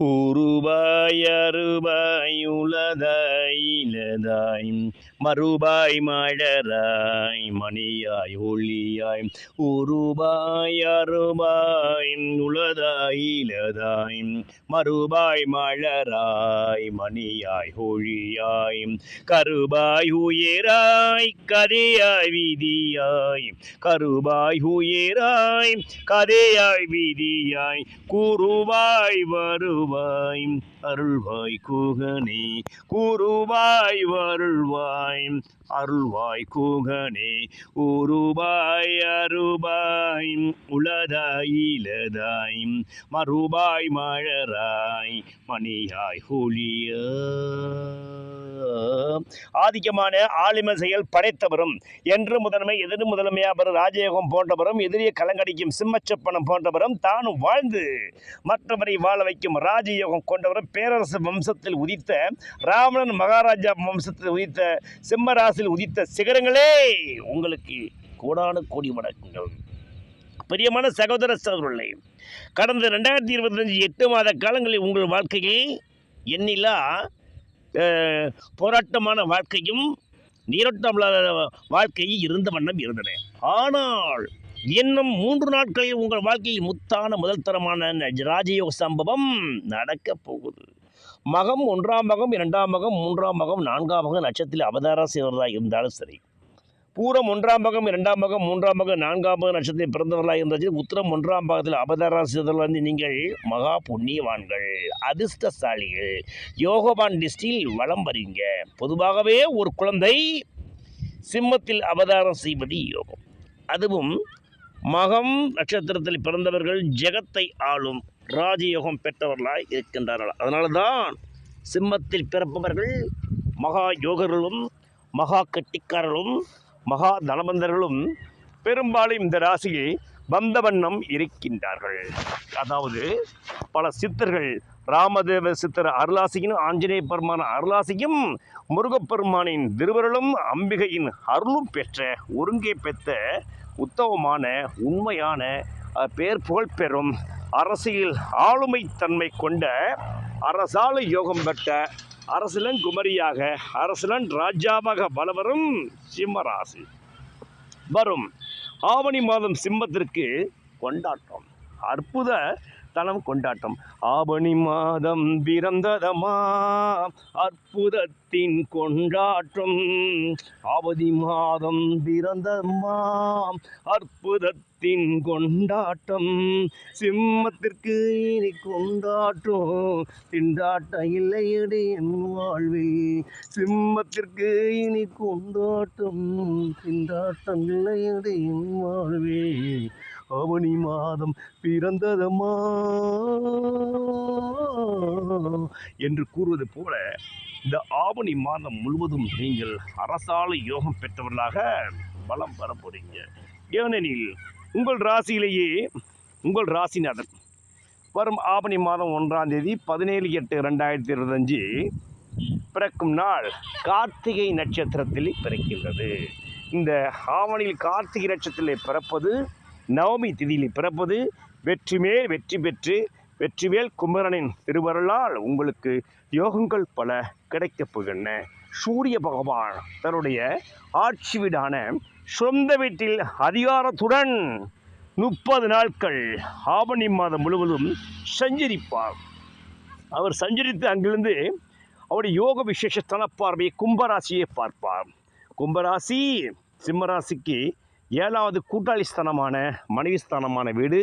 உருவாய் அருவாய் உளதாய் இலதாய் மறுபாய் மழராய் மணியாய் ஒளியாய் உருபாய் அருபாய் உளதாய் இலதாய் மறுபாய் மலராய் மணியாய் ஒழியாய் கருபாய் உயராய் கதையாய் விதியாய் கருபாய் உயராய் கதையாய் விதியாய் குருவாய் வருவாய் அருள்வாய் குகனே குருவாய் வருள்வாய் அருள்வாய் கூகனே உருபாய் அருபாய் உளதாய் இலதாய் மறுபாய் மழராய் மணியாய் ஹொழிய ஆதிக்கமான ஆளுமை செயல் படைத்தவரும் என்று முதன்மை எதிர் முதன்மையாபர் ராஜயோகம் போன்றவரும் எதிரிய கலங்கடிக்கும் சிம்மச்சப்பனம் போன்றவரும் தானும் வாழ்ந்து மற்றவரை வாழ வைக்கும் ராஜயோகம் கொண்டவரும் பேரரசு வம்சத்தில் உதித்த ராவணன் மகாராஜா வம்சத்தில் உதித்த சிம்மராசியில் உதித்த சிகரங்களே உங்களுக்கு கோடானு கோடி வணக்கங்கள் பிரியமான சகோதர சகோதரர்களே கடந்த ரெண்டாயிரத்தி இருபத்தஞ்சு எட்டு மாத காலங்களில் உங்கள் வாழ்க்கையை எண்ணிலா போராட்டமான வாழ்க்கையும் நீரோட்டமில்லாத வாழ்க்கையும் இருந்த வண்ணம் இருந்தன. ஆனால் இன்னும் மூன்று நாட்களில் உங்கள் வாழ்க்கையில் முத்தான முதல் தரமான ராஜயோக சம்பவம் நடக்கப் போகுது. மகம் ஒன்றாம் மகம் இரண்டாம் மகம் மூன்றாம் மகம் நான்காம் மகம் நட்சத்திரத்தில் அவதாரம் செய்வதாக இருந்தாலும் சரி. பூரம் ஒன்றாம் மகம் இரண்டாம் மகம் மூன்றாம் மகம் நான்காம் பாகம் நட்சத்திரம் பிறந்தவர்களாக இருந்தாச்சு உத்திரம் ஒன்றாம் பாகத்தில் அவதாரம் செய்தவர்கள் வந்து நீங்கள் மகா புண்ணியவான்கள் அதிர்ஷ்டசாலிகள். யோகவான் டிஸ்டில் வலம் வரீங்க பொதுவாகவே ஒரு குழந்தை சிம்மத்தில் அவதாரம் செய்வது யோகம். அதுவும் மகம் நட்சத்திரத்தில் பிறந்தவர்கள் ஜெகத்தை ஆளும் ராஜயோகம் பெற்றவர்களாய் இருக்கின்றார்கள். அதனால தான் சிம்மத்தில் பிறப்பவர்கள் மகா யோகர்களும் மகா கட்டிக்காரர்களும் மகா தனபந்தர்களும் பெரும்பாலும் இந்த ராசியில் வந்த வண்ணம் இருக்கின்றார்கள். அதாவது பல சித்தர்கள் ராமதேவ சித்தர் அருளாசியும் ஆஞ்சநேய பெருமான அருளாசியும் முருகப்பெருமானின் திருவருளும் அம்பிகையின் அருளும் பெற்ற ஒருங்கே பெற்ற உத்தமமான உண்மையான பேர் புகழ் பெறும் அரசியல் ஆளுமை தன்மை கொண்ட அரசால யோகம் பெற்ற அரசலன் குமரியாக அரசலன் ராஜாவாக வளவரும் சிம்மராசி. வரும் ஆவணி மாதம் சிம்மத்திற்கு கொண்டாட்டம். அற்புத தலம் கொண்டாட்டம். ஆபணி மாதம் பிறந்ததமா? அற்புதத்தின் கொண்டாட்டம். ஆவதி மாதம் பிறந்ததம்மா அற்புதத்தின் கொண்டாட்டம். சிம்மத்திற்கு இனி கொண்டாட்டம். திண்டாட்டம் இல்லையடி என் வாழ்வில். சிம்மத்திற்கு இனி கொண்டாட்டம். திண்டாட்டம் இல்லையடி என் வாழ்வில். அவனி மாதம் பிறந்ததம்மா என்று கூறுவது போல இந்த ஆவணி மாதம் முழுவதும் நீங்கள் அரசால யோகம் பெற்றவர்களாக பலம் பெற போறீங்க. ஏனெனில் உங்கள் ராசியிலேயே உங்கள் ராசிநாதன் வரும் ஆவணி மாதம் ஒன்றாம் தேதி பதினேழு எட்டு ரெண்டாயிரத்தி இருபத்தஞ்சு பிறக்கும் நாள் கார்த்திகை நட்சத்திரத்தில் பிறக்கின்றது. இந்த ஆவணியில் கார்த்திகை நட்சத்திரத்தில் பிறப்பது நவமி திதியில் பிறப்பது வெற்றிமேல் வெற்றி பெற்று வெற்றிவேல் குமரனின் திருவருளால் உங்களுக்கு யோகங்கள் பல கிடைக்கப் போகின்றன. சூரிய பகவான் தன்னுடைய ஆட்சி வீடான சொந்த வீட்டில் அதிகாரத்துடன் முப்பது நாட்கள் ஆவணி மாதம் முழுவதும் சஞ்சரிப்பார். அவர் சஞ்சரித்து அங்கிருந்து அவருடைய யோக விசேஷ தனப்பார்வையை கும்பராசியை பார்ப்பார். கும்பராசி சிம்மராசிக்கு ஏழாவது கூட்டாளி ஸ்தானமான மனைவி ஸ்தானமான வீடு.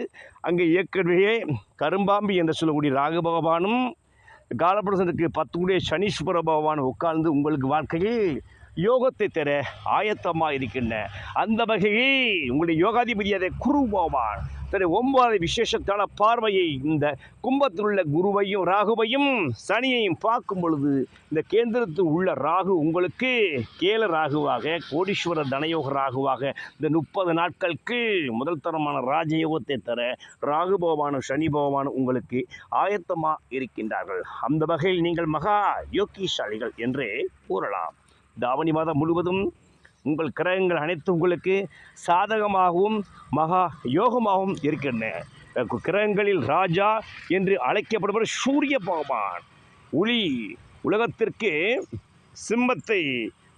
அங்கே ஏற்கனவே கரும்பாம்பி என்று சொல்லக்கூடிய ராகு பகவானும் காலபுருஷனுக்கு பத்து கூடிய சனீஸ்வர பகவான் உட்கார்ந்து உங்களுக்கு வாழ்க்கையில் யோகத்தை தர ஆயத்தமாக இருக்கின்ற அந்த வகையில் உங்களுடைய யோகாதிபதியாத குரு பகவான். தன்னுடைய ஒன்பது விசேஷத்தான பார்வையை இந்த கும்பத்தில் உள்ள குருவையும் ராகுவையும் சனியையும் பார்க்கும் பொழுது இந்த கேந்திரத்தில் உள்ள ராகு உங்களுக்கு கேல ராகுவாக கோடீஸ்வர தனயோக ராகுவாக இந்த முப்பது நாட்களுக்கு முதல் தரமான ராஜயோகத்தை தர ராகு பகவானும் சனி பகவானும் உங்களுக்கு ஆயத்தமாக இருக்கின்றார்கள். அந்த வகையில் நீங்கள் மகா யோக்கியசாலிகள் என்றே கூறலாம். தாவணி மாதம் முழுவதும் உங்கள் கிரகங்கள் அனைத்தும் உங்களுக்கு சாதகமாகவும் மகா யோகமாகவும் இருக்கின்றன. கிரகங்களில் ராஜா என்று அழைக்கப்படுபவர் சூரிய பகவான். ஒளி உலகத்திற்கு சிம்மத்தை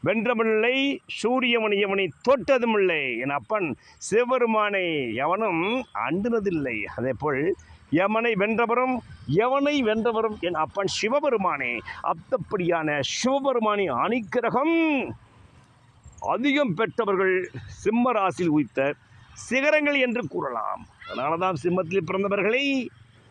வென்றமில்லை சூரியமணியவனை தொட்டதுமில்லை. என் அப்பன் சிவபெருமானை எவனும் அண்டுனதில்லை. அதேபோல் யமனை வென்றவரும் எவனை வென்றவரும் என் அப்பன் சிவபெருமானே. அத்தப்படியான சிவபெருமானின் அணிக்கிரகம் அதிகம் பெற்றவர்கள் சிம்ம ராசியில் உய்த்த சிகரங்கள் என்று கூறலாம். அதனால தான் சிம்மத்தில் பிறந்தவர்களை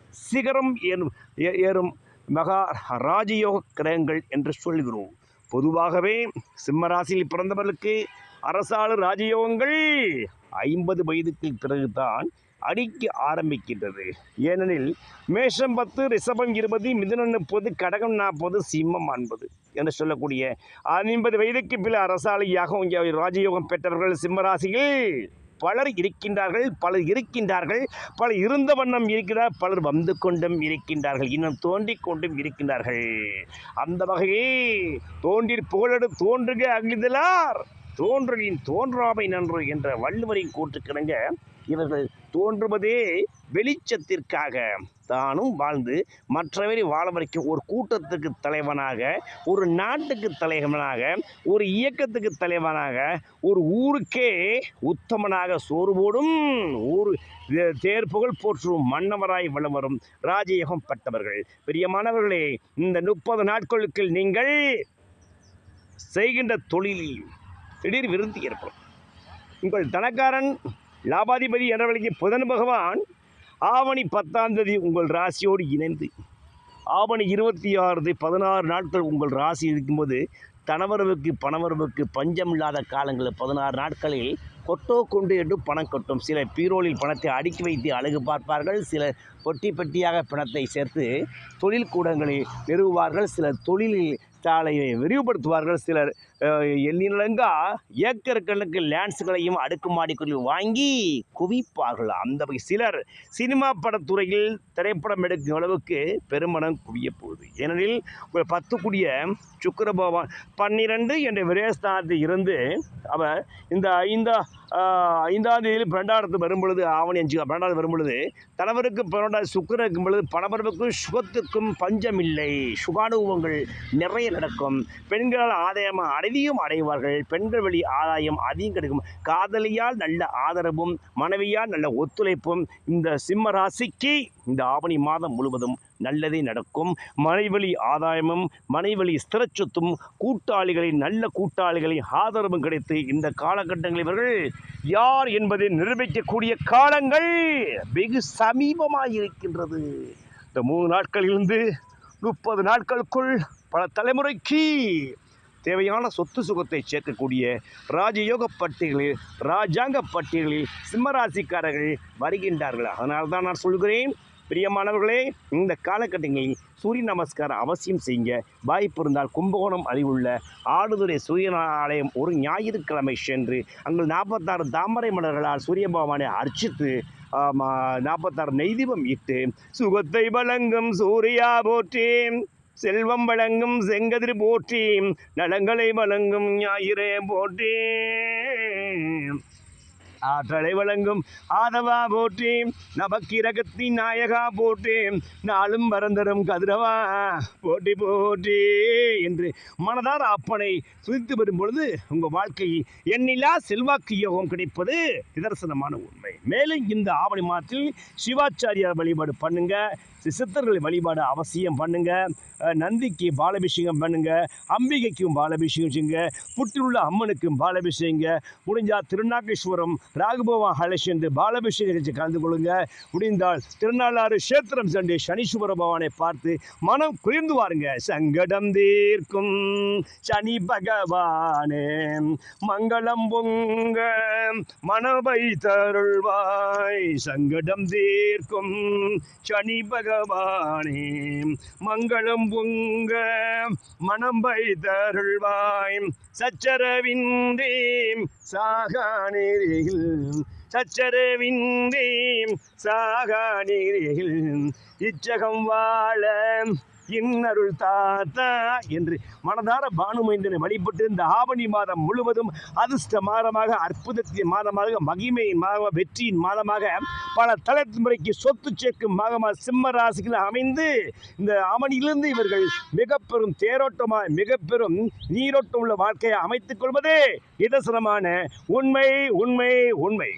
சிகரம் ஏறும் ஏ- ஏறும் மகா ராஜயோக கிரகங்கள் என்று சொல்கிறோம். பொதுவாகவே சிம்ம ராசியில் பிறந்தவர்களுக்கு அரசாளு ராஜயோகங்கள் ஐம்பது வயதுக்கு பிறகுதான் அடிக்க ஆரம்பிக்கின்றது. ஏனெனில் மேஷம் பத்து ரிஷபம் இருபது மிதுனம் முப்பது கடகம் நாற்பது சிம்மம் ஐம்பது என்று சொல்லக்கூடிய ஐம்பது வயதுக்கு பிற அரசாளியாக இங்கே ராஜயோகம் பெற்றவர்கள் சிம்மராசியில் பலர் இருக்கின்றார்கள் பலர் இருக்கின்றார்கள் பலர் இருந்த வண்ணம் இருக்கிறார் பலர் வந்து கொண்டும் இருக்கின்றார்கள் இன்னும் தோண்டிக் கொண்டும் இருக்கின்றார்கள். அந்த வகையே தோன்றி புகழடு தோன்றுக அகிழ்ந்தலார் தோன்றலின் தோன்றாமை நன்று என்ற வள்ளுவரின் கூற்றுக்கிணங்க இவர்கள் தோன்றுவதே வெளிச்சத்திற்காக. தானும் வாழ்ந்து மற்றவரை வாழ வைக்கும் ஒரு கூட்டத்துக்கு தலைவனாக ஒரு நாட்டுக்கு தலைவனாக ஒரு இயக்கத்துக்கு தலைவனாக ஒரு ஊருக்கே உத்தமனாக சோறு போடும் ஊர் தே- தேர்ப்புகள் போற்றும் மன்னவராய் வளம் ராஜயோகம் பட்டவர்கள். பிரியமானவர்களே இந்த முப்பது நாட்களுக்கு நீங்கள் செய்கின்ற தொழிலில் திடீர் விருந்து ஏற்படும். உங்கள் தனக்காரன் லாபாதிபதி என்றவர்களுக்கு புதன் பகவான் ஆவணி பத்தாம் தேதி உங்கள் ராசியோடு இணைந்து ஆவணி இருபத்தி ஆறு பதினாறு நாட்கள் உங்கள் ராசி இருக்கும்போது தனவரவுக்கு பணவரவுக்கு பஞ்சம் இல்லாத காலங்களில் பதினாறு நாட்களில் கொட்டோ கொண்டு என்று பணம் கொட்டும். சில பீரோலில் பணத்தை அடுக்கி வைத்து அழகு பார்ப்பார்கள். சில பொட்டி பெட்டியாக பணத்தை சேர்த்து தொழில் கூடங்களை நிறுவுவார்கள். சிலர் தொழிலில் சாலையை விரிவுபடுத்துவார்கள். சிலர் எண்ணிலங்கா ஏக்கர் கணக்கு லேண்ட்ஸ்களையும் அடுக்குமாடிக்குள் வாங்கி குவிப்பார்கள். அந்த வகை சிலர் சினிமா படத்துறையில் திரைப்படம் எடுக்கும் அளவுக்கு பெருமனம் குவிய போகுது. ஏனெனில் ஒரு பத்து குடிய சுக்கிர பகவான் பன்னிரண்டு என்ற விரேஸ்தானத்தில் இருந்து அவர் இந்த ஐந்தா ஐந்தாம் தேதியில் பன்னெண்டாயிரத்து வரும்பொழுது ஆவணி அஞ்சு பன்னெண்டாவது வரும்பொழுது தலைவருக்கு பன்னெண்டாவது சுக்கிரன் இருக்கும் பொழுது பணபரப்புக்கும் சுகத்துக்கும் பஞ்சம் இல்லை சுகானுபவங்கள் நிறைய நடக்கும். பெண்களால் ஆதாயம் அடைவியும் அடைவார்கள். பெண்கள் வழி ஆதாயம் அதிகம் கிடைக்கும். காதலியால் நல்ல ஆதரவும் மனைவியால் நல்ல ஒத்துழைப்பும் இந்த சிம்ம ராசிக்கு இந்த ஆவணி மாதம் முழுவதும் நல்லதே நடக்கும். மனைவழி ஆதாயமும் மனைவழி ஸ்திரச்சொத்தும் கூட்டாளிகளின் நல்ல கூட்டாளிகளின் ஆதரவும் கிடைத்து இந்த காலகட்டங்களில் இவர்கள் யார் என்பதை நிரூபிக்கக்கூடிய காலங்கள் வெகு சமீபமாக இருக்கின்றது. இந்த மூணு நாட்களிலிருந்து முப்பது நாட்களுக்குள் பல தலைமுறைக்கு தேவையான சொத்து சுகத்தை சேர்க்கக்கூடிய ராஜயோக பட்டியலில் ராஜாங்க பட்டியலில் சிம்மராசிக்காரர்கள் வருகின்றார்கள். அதனால் தான் நான் சொல்கிறேன் பிரியமானவர்களே இந்த காலகட்டங்களில் சூரிய நமஸ்காரம் அவசியம் செய்யுங்க வாய்ப்பு இருந்தால் கும்பகோணம் அறிவுள்ள ஆடுதுறை சூரிய ஆலயம் ஒரு ஞாயிற்றுக்கிழமை சென்று அங்கு நாற்பத்தாறு தாமரை மலர்களால் சூரிய பகவானை அர்ச்சித்து நாற்பத்தாறு நெய்தீபம் இட்டு சுகத்தை வழங்கும் சூர்யா போற்றி செல்வம் வழங்கும் செங்கதிர் போற்றி நலங்களை வழங்கும் ஞாயிறே போற்றி. ஆற்றலை வழங்கும் ஆதவா போற்றி நவக்கிரகத்தின் நாயகா போற்றி நாளும் வரந்தரும் கதிரவா போட்டி போற்றி என்று மனதார அப்பனை சுதித்து வரும் பொழுது உங்கள் வாழ்க்கை எண்ணிலா செல்வாக்கு யோகம் கிடைப்பது நிதர்சனமான உண்மை. மேலும் இந்த ஆவணி மாதத்தில் சிவாச்சாரியார் வழிபாடு பண்ணுங்க சித்தர்கள் வழிபாடு அவசியம் பண்ணுங்க நந்திக்கு பாலபிஷேகம் பண்ணுங்க அம்பிகைக்கும் பாலபிஷேகம் செய்யுங்க புற்றிலுள்ள அம்மனுக்கும் பாலபிஷேகங்க முடிஞ்சால் திருநாகேஸ்வரம் ராகுபவன் ஹலஷ் என்று பாலாபிஷேக நிகழ்ச்சி கலந்து கொள்ளுங்க. முடிந்தால் திருநாளாறு கஷேத்திரம் சென்று சனீஸ்வர பகவானை பார்த்து மனம் குளிர்ந்து வாருங்க. சங்கடம் தீர்க்கும் சனி பகவானே. மங்களம் பொங்க மனவை தருள்வாய் சங்கடம் தீர்க்கும் சனி பகவானே. மங்களம் பொங்க மனம் வைத்தருள்வாய். சச்சரவின்றி சாகானிரில் சச்சரவின்றி சாகானிரில் இச்சகம் வாழ இன்னருள் தாத்தா என்று மனதார பானுமைந்தனை வழிபட்டு இந்த ஆவணி மாதம் முழுவதும் அதிர்ஷ்ட மாதமாக அற்புதத்தின் மாதமாக மகிமையின் மாதமாக வெற்றியின் மாதமாக பல தலைமுறைக்கு சொத்து சேர்க்கும் மாதமாக சிம்ம ராசிகள் அமைந்து இந்த ஆவணியிலிருந்து இவர்கள் மிக பெரும் தேரோட்டமாக மிக பெரும் நீரோட்டம் உள்ள வாழ்க்கையை அமைத்துக் கொள்வதே நிதர்சனமான உண்மை உண்மை உண்மை.